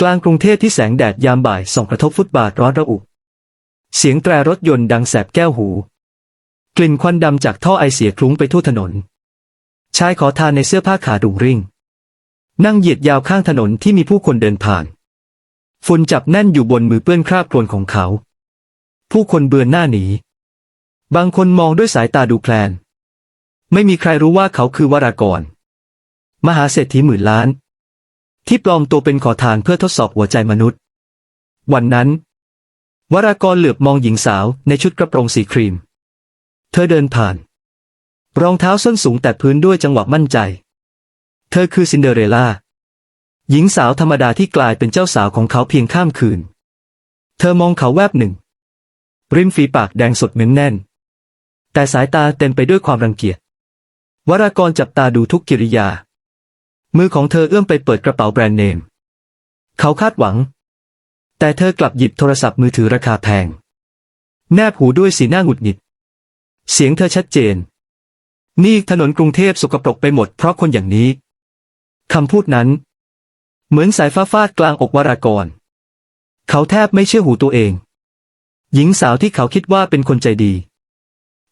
กลางกรุงเทพที่แสงแดดยามบ่ายส่องกระทบฟุตบาทร้อนระอุ เสียงแตรรถยนต์ดังแสบแก้วหู กลิ่นควันดำจากท่อไอเสียคลุ้งไปทั่วถนน ชายขอทานในเสื้อผ้าขาดุงริ่ง นั่งเหยียดยาวข้างถนนที่มีผู้คนเดินผ่าน ฝุ่นจับแน่นอยู่บนมือเปื้อนคราบโคลนของเขา ผู้คนเบือนหน้าหนี บางคนมองด้วยสายตาดูแคลน ไม่มีใครรู้ว่าเขาคือวรากร มหาเศรษฐีหมื่นล้าน ที่ปลอมตัวเป็นขอทานเพื่อทดสอบหัวใจมนุษย์ วันนั้น วรากรเหลือบมองหญิงสาวในชุดกระโปรงสีครีม เธอเดินผ่าน รองเท้าส้นสูงแต่พื้นด้วยจังหวะมั่นใจ เธอคือซินเดอเรลล่า หญิงสาวธรรมดาที่กลายเป็นเจ้าสาวของเขาเพียงข้ามคืน เธอมองเขาแวบหนึ่ง ริมฝีปากแดงสดเหม้มแน่น แต่สายตาเต็มไปด้วยความรังเกียจ วรากรจับตาดูทุกกิริยา มือของเธอเอื้อมไปเปิดกระเป๋าแบรนด์เนม เขาคาดหวัง แต่เธอกลับหยิบโทรศัพท์มือถือราคาแพง แนบหูด้วยสีหน้าหงุดหงิด เสียงเธอชัดเจน นี่ถนนกรุงเทพสกปรกไปหมดเพราะคนอย่างนี้คำพูดนั้น เหมือนสายฟ้าฟาดกลางอกวรากร เขาแทบไม่เชื่อหูตัวเอง หญิงสาวที่เขาคิดว่าเป็นคนใจดี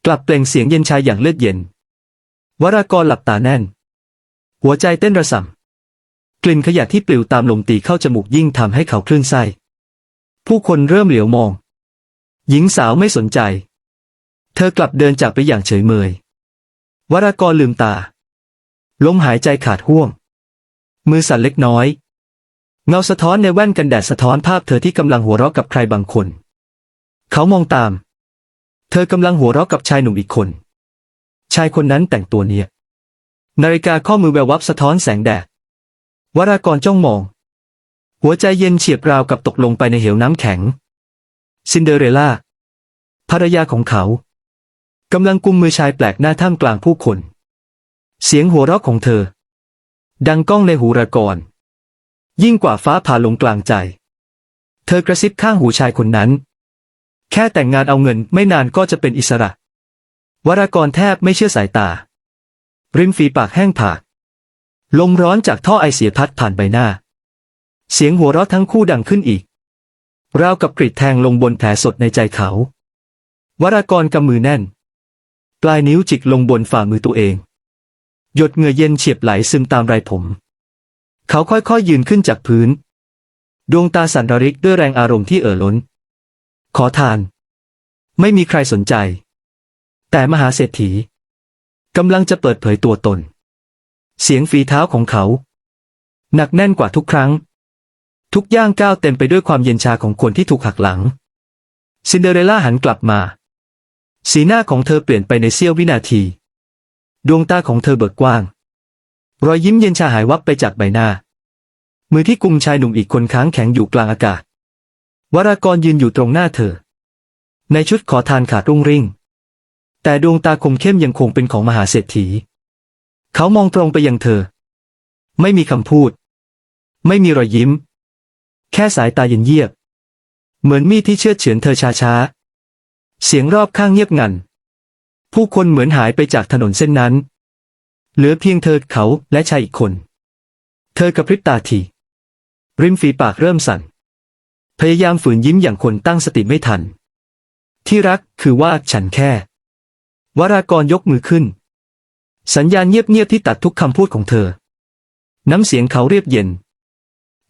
กลับเปล่งเสียงเย็นชายอย่างเลือดเย็น วรากรหลับตาแน่น หัวใจเต้นระส่ำกลิ่นขยะที่ปลิวตามลมตีเข้าจมูกยิ่งทำให้เขาคลื่นไส้ ผู้คนเริ่มเหลียวมอง หญิงสาวไม่สนใจ เธอกลับเดินจากไปอย่างเฉยเมย วรากรลืมตา ลมหายใจขาดห่วง มือสั่นเล็กน้อย เงาสะท้อนในแว่นกันแดดสะท้อนภาพเธอที่กำลังหัวเราะกับใครบางคน เขามองตาม เธอกำลังหัวเราะกับชายหนุ่มอีกคน ชายคนนั้นแต่งตัวเนีย นาฬิกาข้อมือแวววับสะท้อนแสงแดด วรากรจ้องมอง หัวใจเย็นเฉียบราวกับตกลงไปในเหวน้ำแข็ง ซินเดอเรลล่า ภรรยาของเขากำลังกุมมือชายแปลกหน้าท่ามกลางผู้คน เสียงหัวเราะของเธอ ดังก้องในหูระกร ยิ่งกว่าฟ้าผ่าลงกลางใจ เธอกระซิบข้างหูชายคนนั้น แค่แต่งงานเอาเงินไม่นานก็จะเป็นอิสระ วรากรแทบไม่เชื่อสายตา ริมฝีปากแห้งผาก ลมร้อนจากท่อไอเสียพัดผ่านใบหน้า เสียงหัวเราะทั้งคู่ดังขึ้นอีก ราวกับกรีดแทงลงบนแผลสดในใจเขา วรากรกำมือแน่น ปลายนิ้วจิกลงบนฝ่ามือตัวเอง หยดเหงื่อเย็นเฉียบไหลซึมตามไรผม เขาค่อยๆยืนขึ้นจากพื้น ดวงตาสั่นระริกด้วยแรงอารมณ์ที่เอ่อล้น ขอทาน ไม่มีใครสนใจ แต่มหาเศรษฐี กำลังจะเปิดเผยตัวตน เสียงฝีเท้าของเขา หนักแน่นกว่าทุกครั้ง ทุกย่างก้าวเต็มไปด้วยความเย็นชาของคนที่ถูกหักหลัง ซินเดอเรลล่าหันกลับมา สีหน้าของเธอเปลี่ยนไปในเสี้ยววินาที ดวงตาของเธอเบิกกว้าง รอยยิ้มเย็นชาหายวับไปจากใบหน้า มือที่กุมชายหนุ่มอีกคนค้างแข็งอยู่กลางอากาศวรากรยืนอยู่ตรงหน้าเธอ ในชุดขอทานขาดรุ่งริ่ง แต่ดวงตาคมเข้มยังคงเป็นของมหาเศรษฐี เขามองตรงไปยังเธอ ไม่มีคำพูด ไม่มีรอยยิ้ม แค่สายตาเย็นเยียบ เหมือนมีดที่เชือดเฉือนเธอช้าๆเสียงรอบข้างเงียบงัน ผู้คนเหมือนหายไปจากถนนเส้นนั้น เหลือเพียงเธอเขาและชายอีกคน เธอกระพริบตาที ริมฝีปากเริ่มสั่น พยายามฝืนยิ้มอย่างคนตั้งสติไม่ทัน ที่รักคือว่าฉันแค่ วรากรยกมือขึ้น สัญญาณเงียบๆที่ตัดทุกคำพูดของเธอ น้ำเสียงเขาเรียบเย็น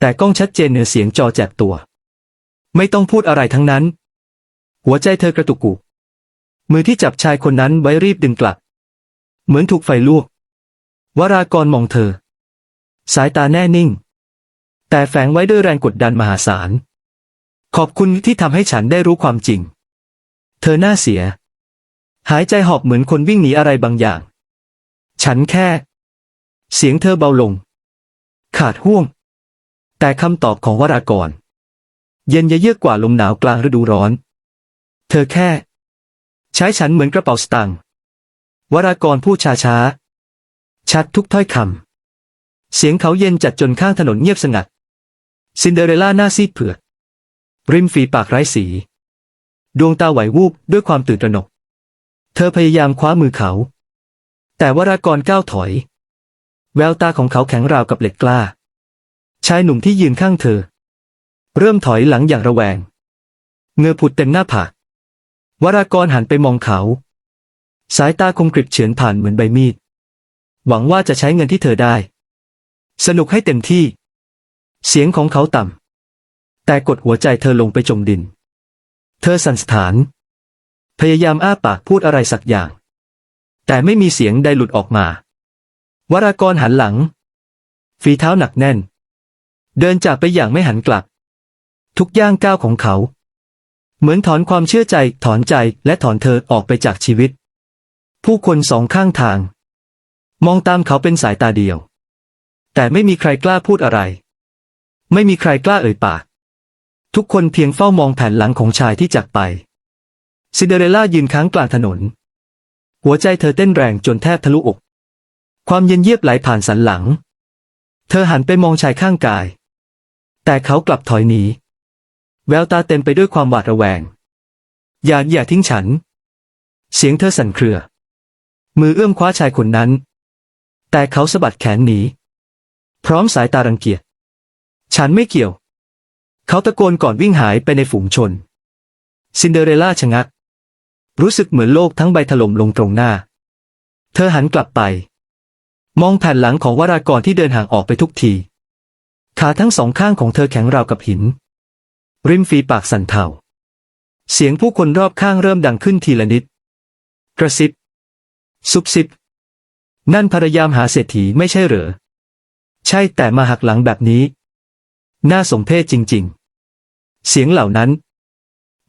แต่ก้องชัดเจนเหนือเสียงจอแจบตัว ไม่ต้องพูดอะไรทั้งนั้น หัวใจเธอกระตุกกุกมือที่จับชายคนนั้นไว้รีบดึงกลับ เหมือนถูกไฟลวก วรากรมองเธอ สายตาแน่นิ่ง แต่แฝงไว้ด้วยแรงกดดันมหาศาล ขอบคุณที่ทำให้ฉันได้รู้ความจริง เธอหน้าเสีย หายใจหอบเหมือนคนวิ่งหนีอะไรบางอย่าง ฉันแค่ เสียงเธอเบาลง ขาดห่วง แต่คำตอบของวรากร เย็นยะเยือกกว่าลมหนาวกลางฤดูร้อน เธอแค่ ใช้ฉันเหมือนกระเป๋าสตางค์วรากรพูดช้าช้า ชัดทุกถ้อยคำ เสียงเขาเย็นจัดจนข้างถนนเงียบสงัด ซินเดอเรลล่าหน้าซีดเผือดริมฝีปากไร้สี ดวงตาไหววูบด้วยความตื่นตระหนก เธอพยายามคว้ามือเขา แต่วรากรก้าวถอย แววตาของเขาแข็งราวกับเหล็กกล้า ชายหนุ่มที่ยืนข้างเธอ เริ่มถอยหลังอย่างระแวง เงือผุดเต็มหน้าผากวรากรหันไปมองเขา สายตาคมกริบเฉือนผ่านเหมือนใบมีด หวังว่าจะใช้เงินที่เธอได้ สนุกให้เต็มที่ เสียงของเขาต่ำแต่กดหัวใจเธอลงไปจมดิน เธอสั่นสถาน พยายามอ้าปากพูดอะไรสักอย่าง แต่ไม่มีเสียงใดหลุดออกมา วรากรหันหลัง ฝีเท้าหนักแน่น เดินจากไปอย่างไม่หันกลับ ทุกย่างก้าวของเขา เหมือนถอนความเชื่อใจ ถอนใจและถอนเธอออกไปจากชีวิต ผู้คนสองข้างทาง มองตามเขาเป็นสายตาเดียว แต่ไม่มีใครกล้าพูดอะไร ไม่มีใครกล้าเอ่ยปาก ทุกคนเพียงเฝ้ามองแผ่นหลังของชายที่จากไป ซินเดอเรลล่ายืนค้างกลางถนน หัวใจเธอเต้นแรงจนแทบทะลุอก ความเย็นเยียบไหลผ่านสันหลัง เธอหันไปมองชายข้างกาย แต่เขากลับถอยหนี แววตาเต็มไปด้วยความหวาดระแวง อย่าอย่าทิ้งฉัน เสียงเธอสั่นเครือ มือเอื้อมคว้าชายคนนั้น แต่เขาสะบัดแขนหนี พร้อมสายตารังเกียจ ฉันไม่เกี่ยว เขาตะโกนก่อนวิ่งหายไปในฝูงชน ซินเดอเรลล่าชะงัก รู้สึกเหมือนโลกทั้งใบถล่มลงตรงหน้า เธอหันกลับไป มองแผ่นหลังของวรากรที่เดินห่างออกไปทุกที ขาทั้งสองข้างของเธอแข็งราวกับหิน ริมฝีปากสั่นเทาเสียงผู้คนรอบข้างเริ่มดังขึ้นทีละนิด กระซิบซุบซิบ นั่นภรรยามหาเศรษฐีไม่ใช่เหรอ ใช่แต่มาหักหลังแบบนี้ น่าสมเพชจริง ๆ เสียงเหล่านั้น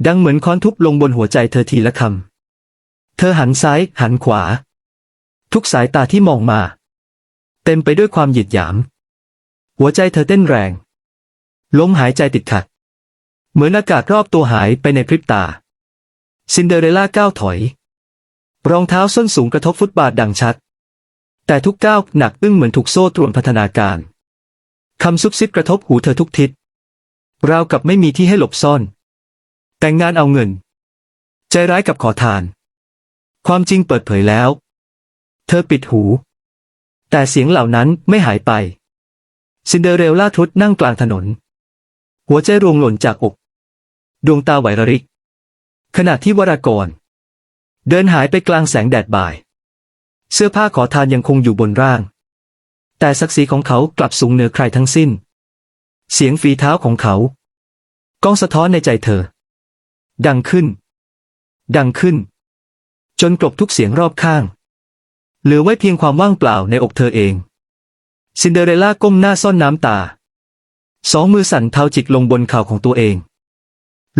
ดังเหมือนค้อนทุบลงบนหัวใจเธอทีละคำ เธอหันซ้าย หันขวา ทุกสายตาที่มองมา เต็มไปด้วยความหยิดหยาม หัวใจเธอเต้นแรง ลมหายใจติดขัด เหมือนอากาศรอบตัวหายไปในพริบตา ซินเดอเรลล่าก้าวถอย รองเท้าส้นสูงกระทบฟุตบาทดังชัด แต่ทุกก้าวหนักอึ้งเหมือนถูกโซ่ตรวนพัฒนาการคำซุบซิบกระทบหูเธอทุกทิศ ราวกับไม่มีที่ให้หลบซ่อน แต่งงานเอาเงิน ใจร้ายกับขอทาน ความจริงเปิดเผยแล้ว เธอปิดหู แต่เสียงเหล่านั้นไม่หายไป ซินเดอเรลล่าทุดนั่งกลางถนน หัวใจรวงหล่นจากอก ดวงตาไหวระริก ขณะที่วรากร เดินหายไปกลางแสงแดดบ่าย เสื้อผ้าขอทานยังคงอยู่บนร่าง แต่ศักดิ์ศรีของเขากลับสูงเหนือใครทั้งสิ้น เสียงฝีเท้าของเขา ก้องสะท้อนในใจเธอ ดังขึ้น ดังขึ้น จนกลบทุกเสียงรอบข้าง เหลือไว้เพียงความว่างเปล่าในอกเธอเอง ซินเดอเรลล่าก้มหน้าซ่อนน้ำตา สองมือสั่นเทาจิกลงบนเข่าของตัวเอง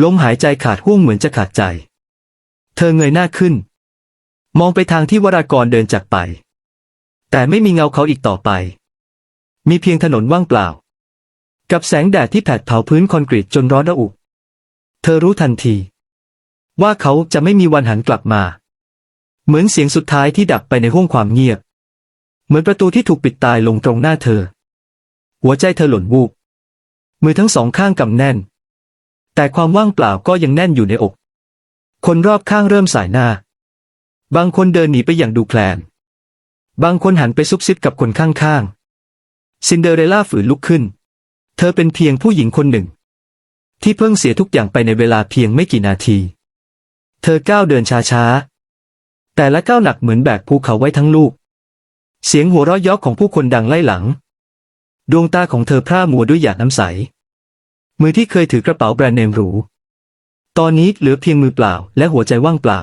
ลมหายใจขาดห่วงเหมือนจะขาดใจ เธอเงยหน้าขึ้น มองไปทางที่วรากรเดินจากไป แต่ไม่มีเงาเขาอีกต่อไป มีเพียงถนนว่างเปล่า กับแสงแดดที่แผดเผาพื้นคอนกรีตจนร้อนระอุ เธอรู้ทันที ว่าเขาจะไม่มีวันหันกลับมา เหมือนเสียงสุดท้ายที่ดับไปในห้วงความเงียบ เหมือนประตูที่ถูกปิดตายลงตรงหน้าเธอ หัวใจเธอหล่นวูบ มือทั้งสองข้างกำแน่น แต่ความว่างเปล่าก็ยังแน่นอยู่ในอก คนรอบข้างเริ่มสายหน้า บางคนเดินหนีไปอย่างดูแคลน บางคนหันไปซุบซิบกับคนข้างๆ ซินเดอเรลล่าฝืนลุกขึ้น เธอเป็นเพียงผู้หญิงคนหนึ่ง ที่เพิ่งเสียทุกอย่างไปในเวลาเพียงไม่กี่นาที เธอก้าวเดินช้าๆ แต่ละก้าวหนักเหมือนแบกภูเขาไว้ทั้งลูก เสียงหัวเราะยอกของผู้คนดังไล่หลัง ดวงตาของเธอพร่ามัวด้วยหยาดน้ำใส มือที่เคยถือกระเป๋าแบรนด์เนมหรู ตอนนี้เหลือเพียงมือเปล่าและหัวใจว่างเปล่า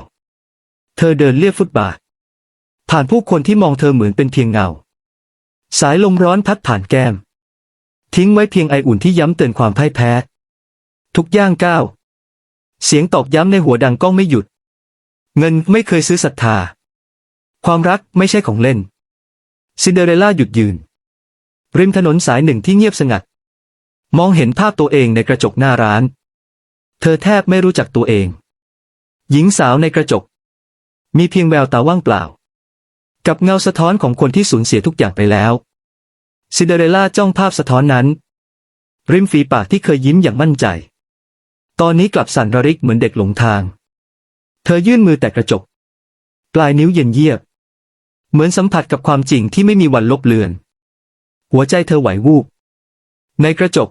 เธอเดินเลียบฟุตบาท ผ่านผู้คนที่มองเธอเหมือนเป็นเพียงเงา สายลมร้อนพัดผ่านแก้ม ทิ้งไว้เพียงไออุ่นที่ย้ำเตือนความพ่ายแพ้ ทุกย่างก้าว เสียงตอกย้ำในหัวดังก้องไม่หยุด เงินไม่เคยซื้อศรัทธา ความรักไม่ใช่ของเล่น ซินเดอเรลล่าหยุดยืน ริมถนนสายหนึ่งที่เงียบสงัด มองเห็นภาพตัวเองในกระจกหน้าร้าน เธอแทบไม่รู้จักตัวเอง หญิงสาวในกระจก มีเพียงแววตาว่างเปล่า กับเงาสะท้อนของคนที่สูญเสียทุกอย่างไปแล้ว ซินเดอเรลล่าจ้องภาพสะท้อนนั้น ริมฝีปากที่เคยยิ้มอย่างมั่นใจ ตอนนี้กลับสั่นระริกเหมือนเด็กหลงทาง เธอยื่นมือแต่กระจก ปลายนิ้วเย็นเยียบ เหมือนสัมผัสกับความจริงที่ไม่มีวันลบเลือน หัวใจเธอไหววูบ ในกระจก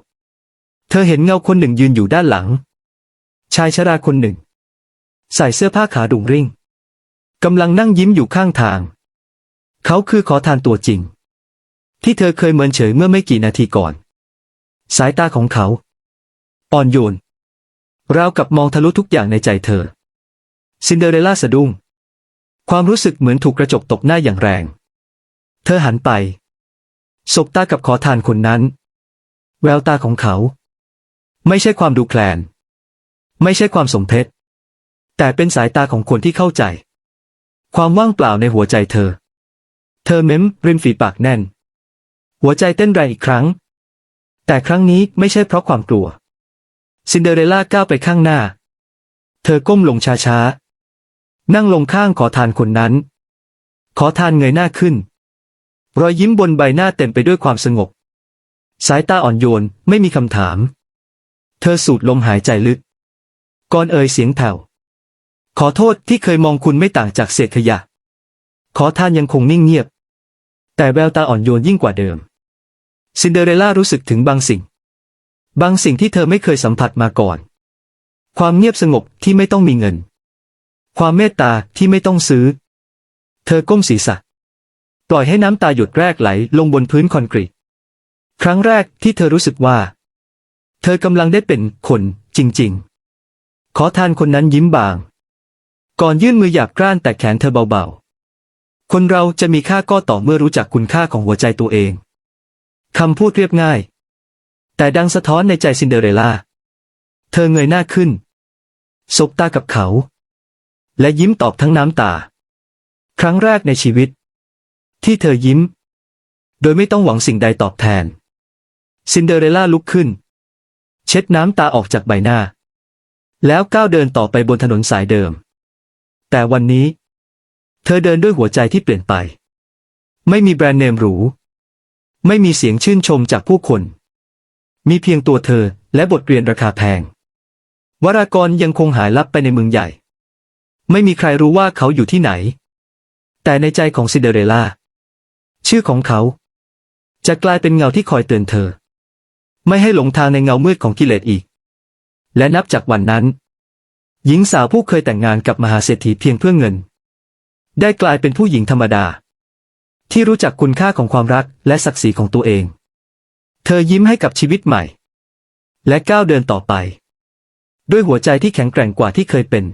เธอเห็นเงาคนหนึ่งยืนอยู่ด้านหลัง ชายชราคนหนึ่ง ใส่เสื้อผ้าขาดุงริ่งกำลังนั่งยิ้มอยู่ข้างทาง เขาคือขอทานตัวจริง ที่เธอเคยเหมินเฉยเมื่อไม่กี่นาทีก่อน สายตาของเขา อ่อนโยน ราวกับมองทะลุทุกอย่างในใจเธอ ซินเดอเรลล่าสะดุ้ง ความรู้สึกเหมือนถูกกระจกตกหน้าอย่างแรง เธอหันไป สบตากับขอทานคนนั้น แววตาของเขา ไม่ใช่ความดูแคลน ไม่ใช่ความสมเพชแต่เป็นสายตาของคนที่เข้าใจ ความว่างเปล่าในหัวใจเธอ เธอเม้มริมฝีปากแน่น หัวใจเต้นแรงอีกครั้ง แต่ครั้งนี้ไม่ใช่เพราะความกลัว ซินเดอเรลล่าก้าวไปข้างหน้า เธอก้มลงช้าๆ นั่งลงข้างขอทานคนนั้น ขอทานเงยหน้าขึ้น รอยยิ้มบนใบหน้าเต็มไปด้วยความสงบ สายตาอ่อนโยนไม่มีคำถาม เธอสูดลมหายใจลึก ก่อนเอ่ยเสียงแผ่ว ขอโทษที่เคยมองคุณไม่ต่างจากเศษขยะ ขอทานยังคงนิ่งเงียบ แต่แววตาอ่อนโยนยิ่งกว่าเดิม ซินเดอเรลล่ารู้สึกถึงบางสิ่ง บางสิ่งที่เธอไม่เคยสัมผัสมาก่อน ความเงียบสงบที่ไม่ต้องมีเงิน ความเมตตาที่ไม่ต้องซื้อ เธอก้มศีรษะ ปล่อยให้น้ำตาหยดแรกไหลลงบนพื้นคอนกรีต ครั้งแรกที่เธอรู้สึกว่า เธอกำลังได้เป็นคนจริง ๆ ขอทานคนนั้นยิ้มบาง ก่อนยื่นมือหยาบกร้านแต่แขนเธอเบาๆ คนเราจะมีค่าก็ต่อเมื่อรู้จักคุณค่าของหัวใจตัวเองคำพูดเรียบง่าย แต่ดังสะท้อนในใจซินเดอเรลล่า เธอเงยหน้าขึ้นสบตากับเขา และยิ้มตอบทั้งน้ำตา ครั้งแรกในชีวิต ที่เธอยิ้ม โดยไม่ต้องหวังสิ่งใดตอบแทน ซินเดอเรลล่าลุกขึ้น เช็ดน้ำตาออกจากใบหน้า แล้วก้าวเดินต่อไปบนถนนสายเดิม แต่วันนี้ เธอเดินด้วยหัวใจที่เปลี่ยนไป ไม่มีแบรนด์เนมหรู ไม่มีเสียงชื่นชมจากผู้คน มีเพียงตัวเธอและบทเรียนราคาแพง วรากรยังคงหายลับไปในเมืองใหญ่ ไม่มีใครรู้ว่าเขาอยู่ที่ไหน แต่ในใจของซินเดอเรลล่า ชื่อของเขา จะกลายเป็นเงาที่คอยเตือนเธอ ไม่ให้หลงทางในเงามืดของกิเลสอีก และนับจากวันนั้น หญิงสาวผู้เคยแต่งงานกับมหาเศรษฐีเพียงเพื่อเงิน ได้กลายเป็นผู้หญิงธรรมดา ที่รู้จักคุณค่าของความรักและศักดิ์ศรีของตัวเอง เธอยิ้มให้กับชีวิตใหม่ และก้าวเดินต่อไป ด้วยหัวใจที่แข็งแกร่งกว่าที่เคยเป็น